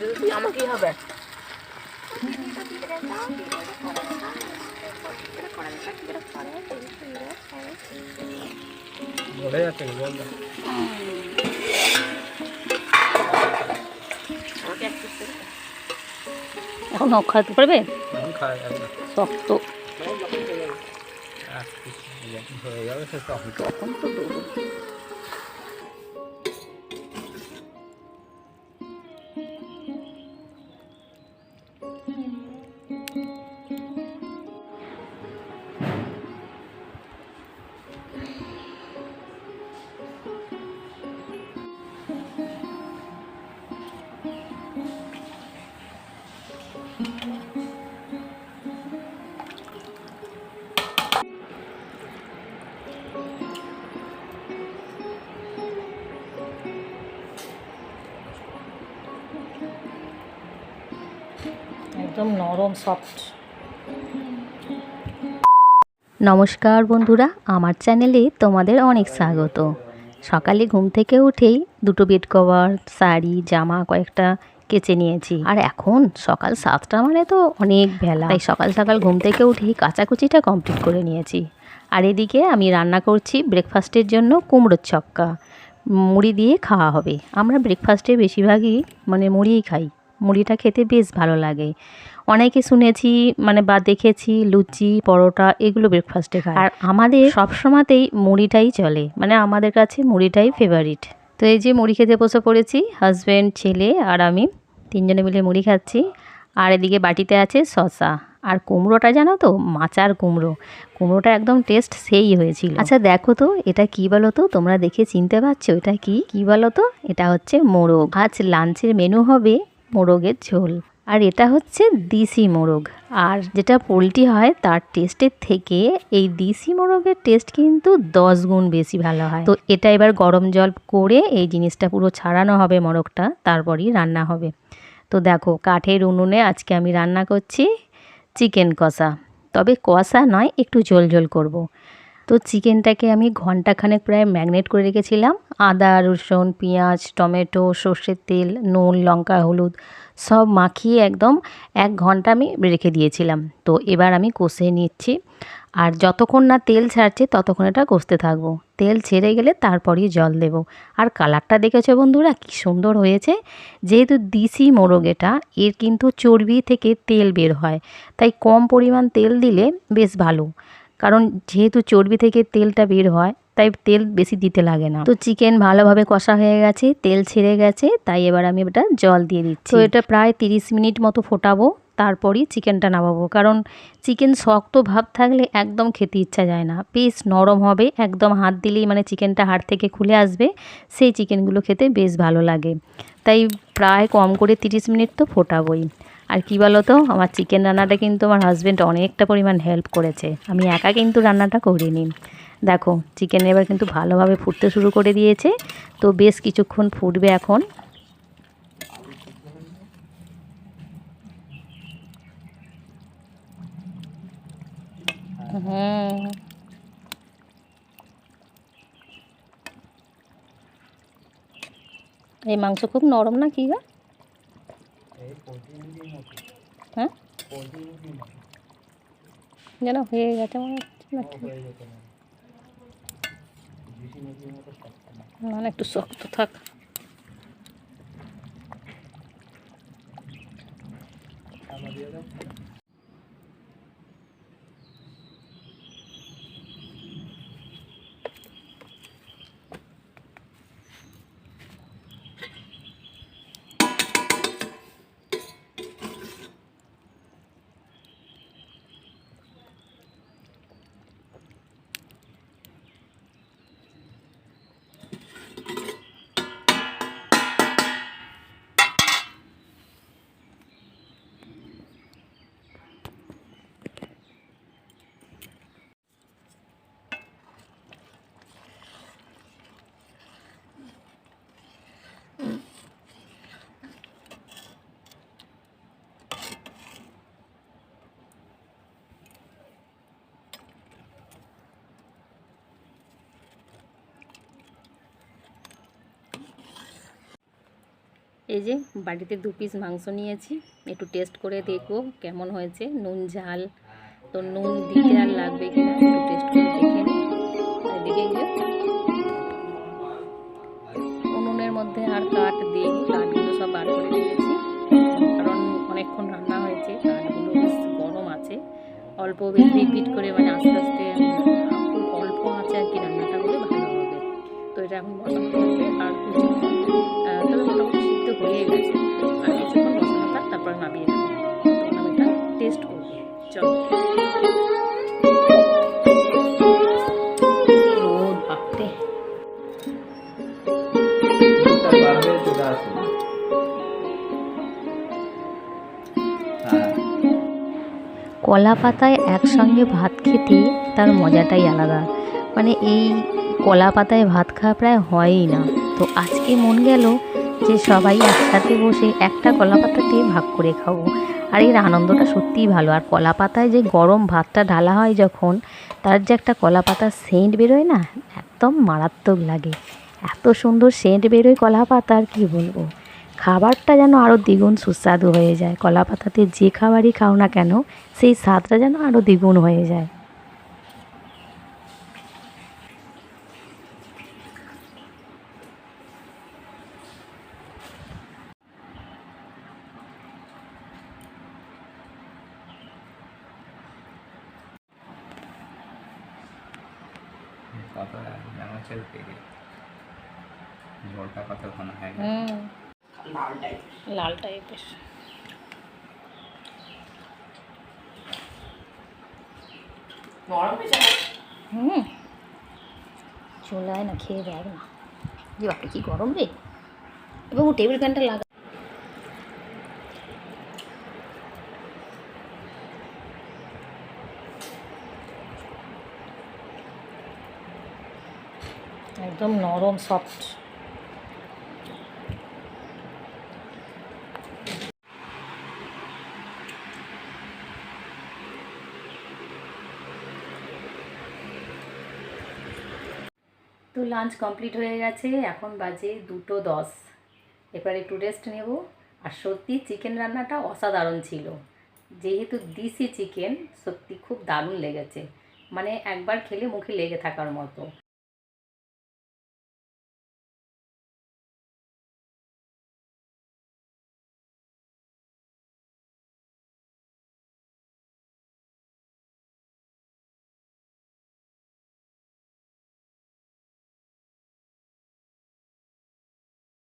দিদি তুই আমাকেই হবে। বলে যাচ্ছে বল এখন পারবে? এখন শক্ত। যখন হয়ে যাবে সে তখন। তো একদম নরম সফট নমস্কার বন্ধুরা, আমার চ্যানেলে তোমাদের অনেক স্বাগত। সকালে ঘুম থেকে উঠেই দুটো বেড কভার শাড়ি, জামা কয়েকটা কেচে নিয়েছি। আর এখন সকাল সাতটা মানে তো অনেক বেলা। তাই সকাল সকাল ঘুম থেকে উঠেই কাচাকুচিটা কমপ্লিট করে নিয়েছি। আর এদিকে আমি রান্না করছি ব্রেকফাস্টের জন্য কুমড়োর ছক্কা। মুড়ি দিয়ে খাওয়া হবে। আমরা ব্রেকফাস্টে বেশিরভাগই মানে মুড়িই খাই। মুড়িটা খেতে বেশ ভালো লাগে। অনেকে শুনেছি মানে বা দেখেছি লুচি পরোটা এগুলো ব্রেকফাস্টে খায়। আর আমাদের সবসময়তেই মুড়িটাই চলে। মানে আমাদের কাছে মুড়িটাই ফেভারিট তো এই যে মুড়ি খেতে বসে পড়েছি হাজব্যান্ড ছেলে আর আমি তিনজনে মিলে মুড়ি খাচ্ছি। আর এদিকে বাটিতে আছে শসা। আর কুমড়োটা জানো তো মাচার কুমড়ো। কুমড়োটা একদম টেস্ট সেই হয়েছিল। আচ্ছা দেখো তো এটা কি বলো তো তোমরা দেখে চিনতে পারছ এটা কি? কি বলো তো এটা হচ্ছে মোরগ। আজ লাঞ্চের মেনু হবে মোরগের ঝোল। আর এটা হচ্ছে দিশি মোরগ। আর যেটা পোলট্রি হয়, তার টেস্টের থেকে এই দিশি মোরগের টেস্ট কিন্তু দশ গুণ বেশি ভালো হয়। তো এটা এবার গরম জল করে এই জিনিসটা পুরো ছাড়ানো হবে মোরগটা, তারপরই রান্না হবে। তো দেখো, কাঠের উনুনে আজকে আমি রান্না করছি চিকেন কষা। তবে কষা নয়, একটু ঝোল ঝোল করব। তো চিকেনটাকে আমি ঘন্টাখানেক প্রায় ম্যাগনেট করে রেখেছিলাম। আদা, রসুন, পেঁয়াজ, টমেটো, সর্ষের তেল, নুন, লঙ্কা, হলুদ সব মাখিয়ে একদম এক ঘণ্টা আমি রেখে দিয়েছিলাম। তো এবার আমি কষে নিচ্ছি। আর যতক্ষণ না তেল ছাড়ছে ততক্ষণ এটা কষতে থাকব। তেল ছেড়ে গেলে তারপরই জল দেব। আর কালারটা দেখেছ বন্ধুরা? কি সুন্দর হয়েছে। যেহেতু দিশি মোরগ এটা, এর কিন্তু চর্বি থেকে তেল বের হয়। তাই কম পরিমাণ তেল দিলে বেশ ভালো। কারণ যেহেতু চর্বি থেকে তেলটা বের হয়, তাই তেল বেশি দিতে লাগে না। তো চিকেন ভালোভাবে কষা হয়ে গেছে, তেল ছেড়ে গেছে, তাই এবার আমি এটা জল দিয়ে দিচ্ছি। তো এটা প্রায় তিরিশ মিনিট মতো ফোটাবো, তারপরই চিকেনটা নামাবো। কারণ চিকেন শক্ত ভাব থাকলে একদম খেতে ইচ্ছা যায় না। বেশ নরম হবে, একদম হাত দিলেই মানে চিকেনটা হাড় থেকে খুলে আসবে, সেই চিকেনগুলো খেতে বেশ ভালো লাগে। তাই প্রায় কম করে তিরিশ মিনিট তো ফোটাবোই। আর কি বলো তো আমার চিকেন রান্নাটা কিন্তু আমার হাজব্যান্ড অনেকটা পরিমাণ হেল্প করেছে। আমি একা কিন্তু রান্নাটা করিনি। দেখো চিকেন এবার কিন্তু ভালোভাবে ফুটতে শুরু করে দিয়েছে। তো বেশ কিছুক্ষণ ফুটবে এখন। হুম। এই মাংস খুব নরম না কি গা? হ্যাঁ যেন হয়ে গেছে মনে হচ্ছে, না কি? হয়ে যেতে না ঝিটি মিটির মতো শক্ত না না না একটু শক্ত থাক চাপা এই যে বাড়িতে দু পিস মাংস নিয়েছি। একটু টেস্ট করে দেখব কেমন হয়েছে। নুন, ঝাল। তো নুন দিতে আর লাগবে কিনা একটু টেস্ট করে দেখে এদিকে গিয়ে উনুনের মধ্যে আর কাঠ দিয়ে কাঠগুলো সব বার করে দিয়েছি কারণ অনেকক্ষণ রান্না হয়েছে, কাঠগুলো বেশ গরম আছে। অল্প বেশ রিপিট করে মানে আস্তে আস্তে অল্প আছে আর কি রান্নাটা হলে ভালো হবে। তো এটা এখন হ্যাঁ কলা পাতায় একসঙ্গে ভাত খেতে তার মজাটাই আলাদা। মানে এই কলা পাতায় ভাত খাওয়া প্রায় হয়ই না। তো আজকে মন গেল যে সবাই একসাথে বসে একটা কলা পাতাতে ভাগ করে খাব। আর এর আনন্দটা সত্যিই ভালো। আর কলা পাতায় যে গরম ভাতটা ঢালা হয় যখন, তার যে একটা কলা পাতার সেন্ট বেরোয় না, একদম মারাত্মক লাগে। এত সুন্দর সেন্ট বেরোয় কলা পাতার কি বলব? খাবারটা যেন আরও দ্বিগুণ সুস্বাদু হয়ে যায়। কলা পাতাতে যে খাবারই খাও না কেন, সেই স্বাদটা যেন আরও দ্বিগুণ হয়ে যায়। পাতা জামা ছেড়ে থেকে ঝোলটা কত ঘন হয় না হুম লাল টাইপের নরম হয়েছে না? হুম চুলায় না খেয়ে দেখ না যে বাপরে কি গরম রে এবং টেবিল ফ্যানটা লাগা একদম নরম সফট তো লাঞ্চ কমপ্লিট হয়ে গেছে, এখন বাজে দুটো দশ। এবার একটু রেস্ট নেব। আর সত্যি চিকেন রান্নাটা অসাধারণ ছিল। যেহেতু দিসি চিকেন সত্যি খুব দারুণ লেগেছে। মানে একবার খেলে মুখে লেগে থাকার মতো।